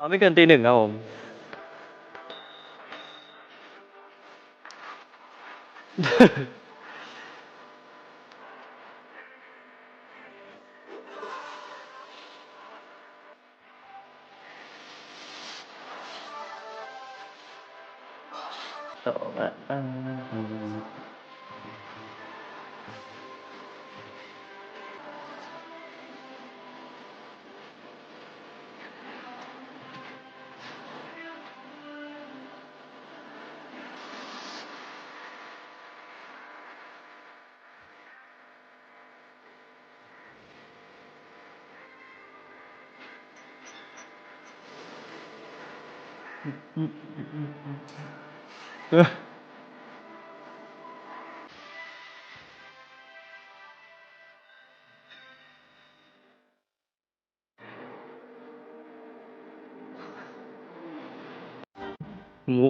เอาไม่เกินตีหนึ่งครับผมต่ เออมุ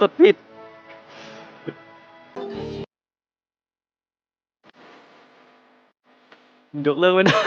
กเม ยกดผิดยกเลิกไม่ได้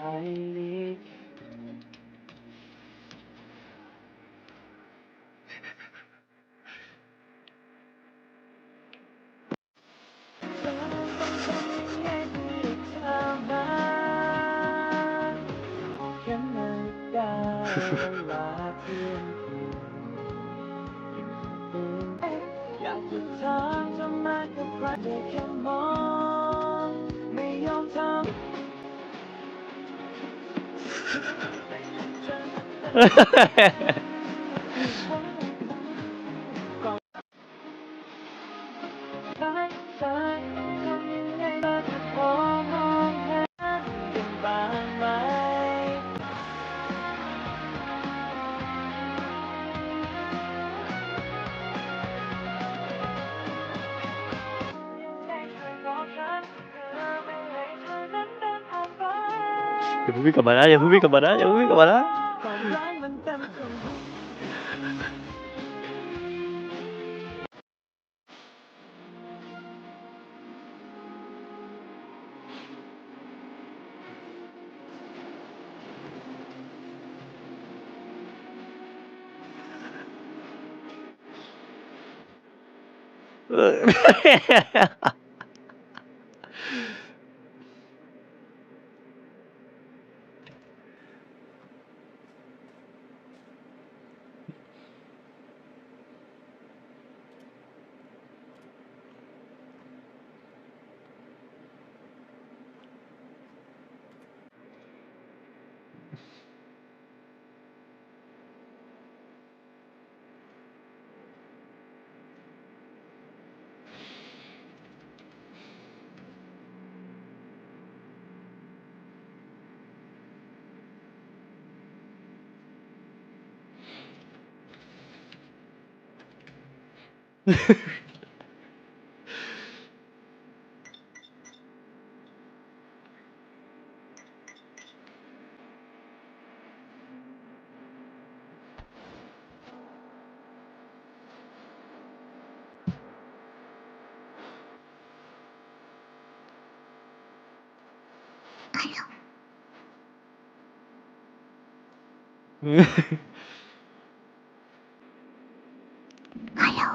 อย จะถามทำไมกับใครได้แค่มองไม่ยอมทำ อย่าเพิ่งวิ่งกลั บมานะอย่า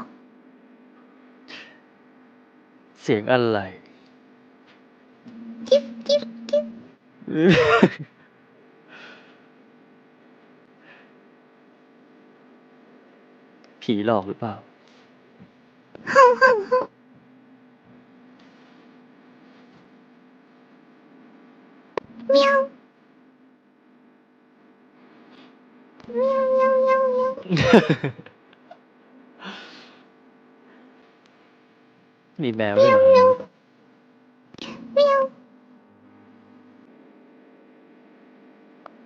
เพิ่งวิ่งกลับมานะอย่าเพิ่งวิ่งกลับมานะความรักมันเต็มทุกเออเสียงอะไรกิ๊บกิ๊บกิ๊บผีหลอกหรือเปล่าห้องห้องห้องเมียวเมียวเมียวเมียวเมียว มีแมวด้วยเหรอเมียว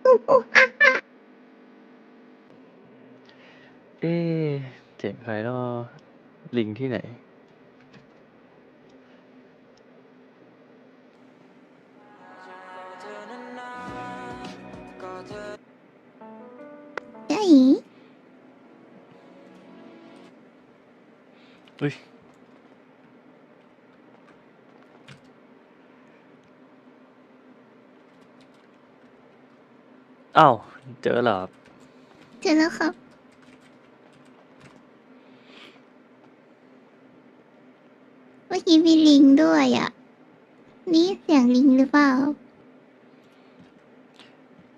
อู้อู้อะอะเอ๊ะเสียงใครเนาะลิงที่ไหน อ้าวเจอเหรอครับเจอแล้วครับเมื่อกี้มีลิงด้วยอะ นี่เสียงลิงหรือเปล่า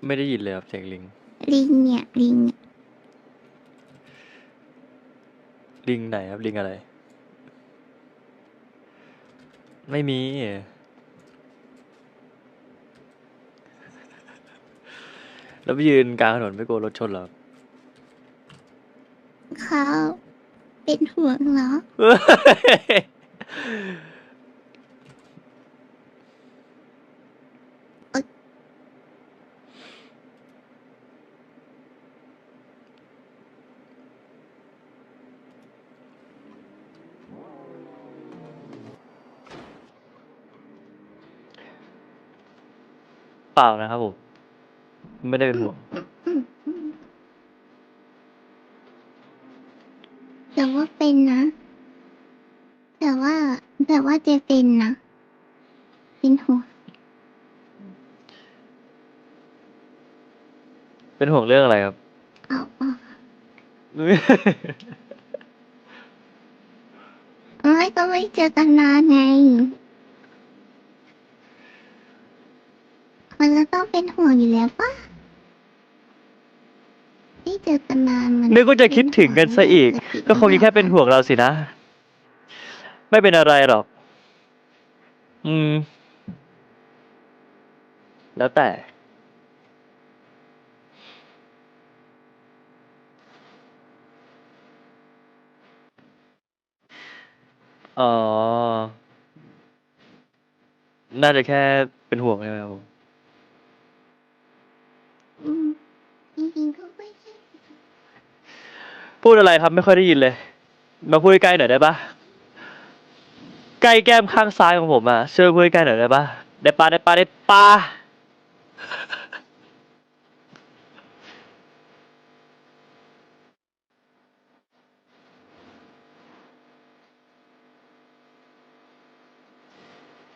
ไม่ได้ยินเลยครับเสียงลิง ลิงเนี่ยลิงเนี่ยลิงไหนครับลิงอะไร ไม่มี แล้วไปยืนกลางถนนไม่กลัวรถชนเหรอครับเขาเป็นห่วงเหรอ เปล่านะครับผม ไม่ได้เป็นห่วง แต่ว่าเป็นนะ แต่ว่าแต่ว่าเจเป็นนะ เป็นห่วงเป็นห่วงเรื่องอะไรครับ เอาเอาไม่ก็ไม่เจอกันนานไง มันก็ต้องเป็นห่วงอยู่แล้วปะไม่ เจอกันนานมันนึกว่าจะคิดถึงกันซะอีก ก็คงแค่เป็นห่วงเราสินะ ไม่เป็นอะไรหรอก อืม แล้วแต่ อ๋อ น่าจะแค่เป็นห่วงใช่ไหมครับผม อืมจริงๆก็ไม่ใช่ พูดอะไรครับไม่ค่อยได้ยินเลย มาพูดใกล้หน่อยได้ปะใกล้แก้มข้างซ้ายของผมอะช่วยพูดใกล้หน่อยได้ปะได้ปะได้ปะได้ปะ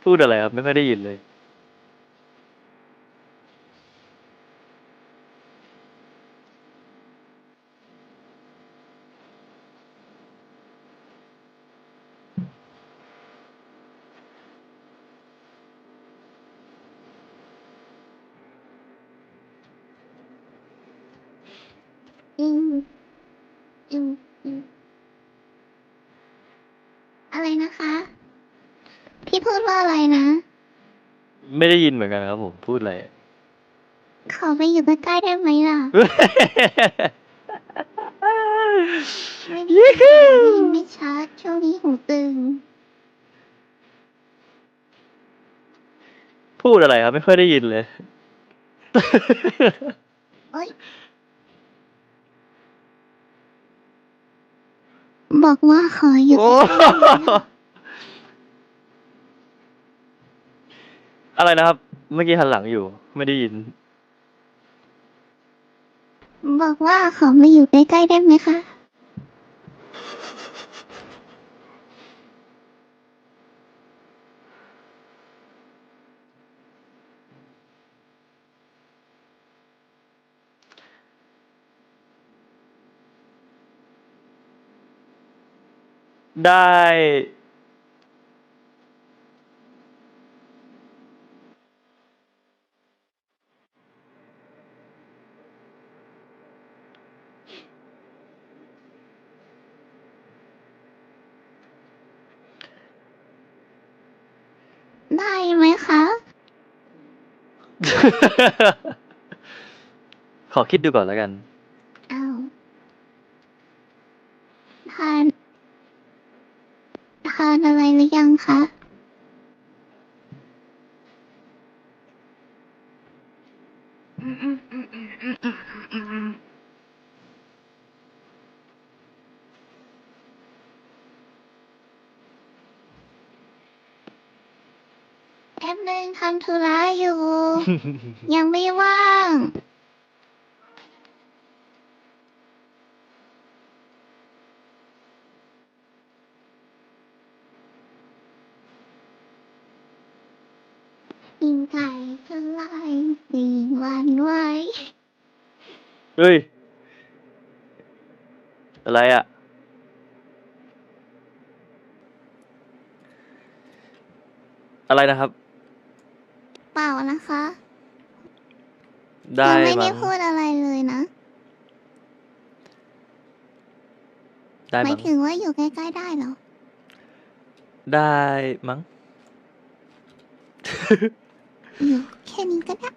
พูดอะไรครับไม่ค่อยได้ยินเลย ไม่ได้ยินเหมือนกันครับผมพูดอะไร ขอไปอยู่ใกล้ๆได้ไหมล่ะ ไม่ได้ยินได้ยินไม่ชัดช่วงนี้หูตึง พูดอะไรครับ ไม่ค่อยได้ยินเลย โอ๊ยบอกว่าขออยู่โอ้ อะไรนะครับ เมื่อกี้หันหลังอยู่ ไม่ได้ยิน บอกว่าขอมาอยู่ใกล้ๆได้ไหมคะ ได้ ได้ไหมคะ ขอคิดดูก่อนแล้วกัน อ้าวทานทานอะไรหรือยังคะแำธุระอยู่ ยังไม่ว่างกินไก่ทลายสี่วันไว้ เฮ้ย อะไรอะอะไรนะครับ เปล่านะคะได้ยังไม่ได้มั้งพูดอะไรเลยนะ ได้หมามั้ยงถึงว่าอยู่ใกล้ๆได้เหรอ ได้มั้ง อยู่แค่นี้ก็ได้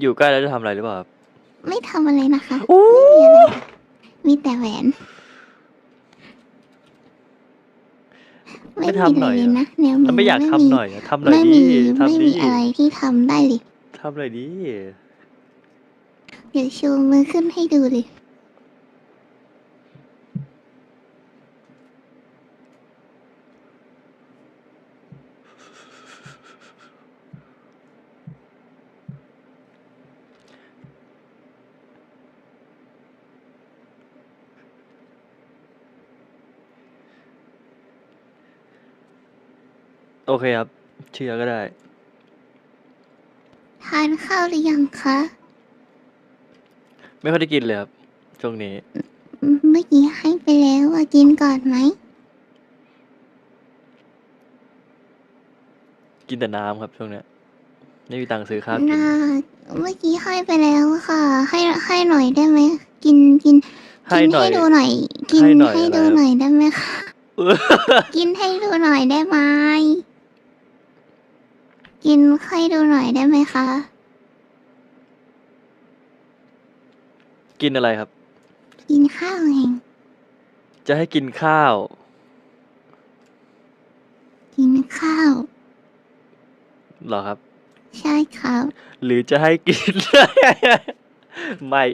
อยู่ใกล้แล้วจะทำอะไรหรือเปล่าครับไม่ทำอะไรนะคะอู้ไม่มีอะไรค่ะมีแต่แหวน ไม่ทำหน่อยเลเหรยอนะแนวแล้วไม่อยากทำหน่อยอะทำหน่อยไม่ดิมีไม่ทำดิมีอะไรที่ทำได้เลยทำหน่อยดิเดี๋ยวชูมือขึ้นให้ดูเลย โอเคครับ เชื่อก็ได้ ทานข้าวหรือยังคะ ไม่ค่อยได้กินเลยครับ ช่วงนี้ เมื่อกี้ให้ไปแล้วว่ากินก่อนไหม กินแต่น้ำครับช่วงเนี้ย ไม่มีตังค์ซื้อข้าวกิน น่า เมื่อกี้ให้ไปแล้วค่ะ ให้ให้หน่อยได้ไหม กินกินให้กินหน่อย ให้ดูหน่อย กินให้หน่อยให้อะไรดูครับ หน่อยได้ไหมคะ กินให้ดูหน่อยได้ไหม กินให้ดูหน่อยได้ไหมคะ กินอะไรครับ กินข้าวเอง จะให้กินข้าว กินข้าว เหรอครับ ใช่ครับ หรือจะให้กิน ไม่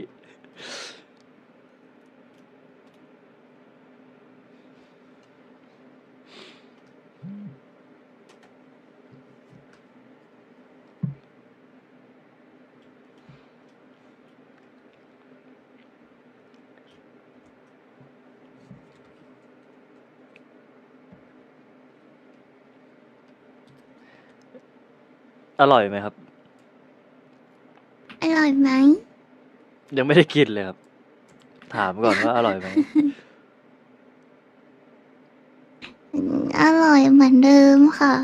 อร่อยไหมครับ อร่อยไหม ยังไม่ได้กินเลยครับ ถามก่อนว่าอร่อยไหม อร่อยเหมือนเดิมค่ะ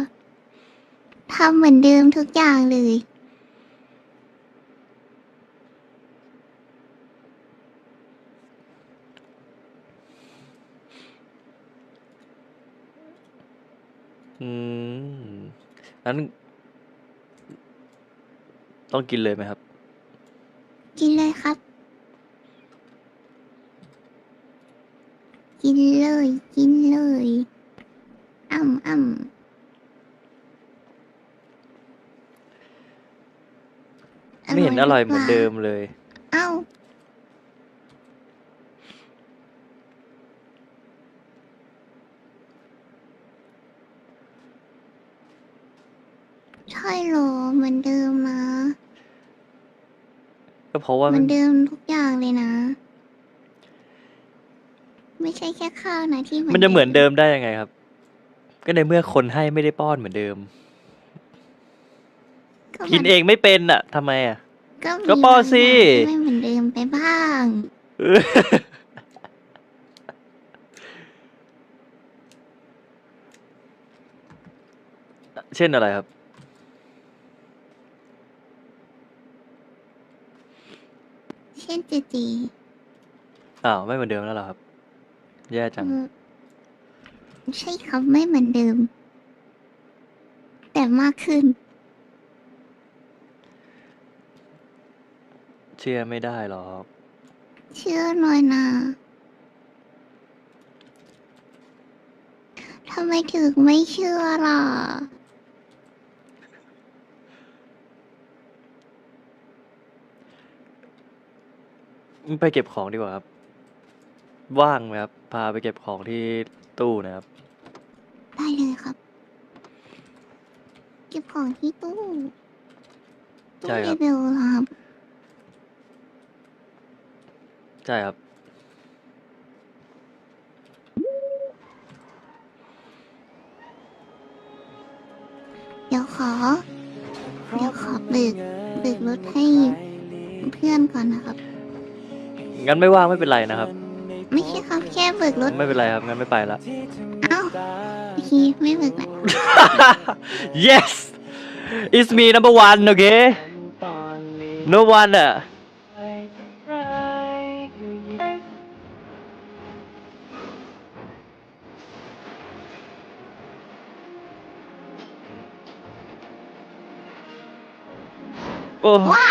ทำเหมือนเดิมทุกอย่างเลย อืมงั้น ต้องกินเลยไหมครับ กินเลยครับ กินเลย กินเลยอ่ำอ่ำไม่เห็นอร่อยเหมือนเดิมเลย เอ้าใช่เหรอเหมือนเดิมนะก็ เพราะว่าเหมืมัอนนเดิมทุกอย่างเลยนะ ไม่ใช่แค่ข้าวนะที่มันจะเหมือนเดิมได้ยังไงครับ ก็ในเมื่อคนให้ไม่ได้ป้อนเหมือนเดิมกินเองไม่เป็นอะทำไมอะ ก็มีก็ป้อนสิ บางอย่างที่ไม่เหมือนเดิมไปบ้าง เออเช่นอะไรครับ เช่นเจจีอ้าวไม่เหมือนเดิมแล้วเหรอครับ แย่จังเออใช่ครับไม่เหมือนเดิม แต่มากขึ้น เชื่อไม่ได้หรอก เชื่อหน่อยนะทำไมถึงไม่เชื่อล่ะ ไปเก็บของดีกว่าครับ ว่างไหมครับ พาไปเก็บของที่ตู้นะครับ ได้เลยครับ เก็บของที่ตู้ตู้ใช่ครับเบลเหรอครับใช่ครับ เดี๋ยวขอ เดี๋ยวขอเบิกเบิกรถให้เพื่อนก่อนนะครับ งั้นไม่ว่างไม่เป็นไรนะครับ ไม่ใช่ครับแค่เบิกรถไม่เป็นไรครับงั้นไม่ไปละ เอ้าโอเคไม่เบิกละ yes it's me number one okay ตอนนี้ no one อะใครใครก็ยินโอ้ ว้า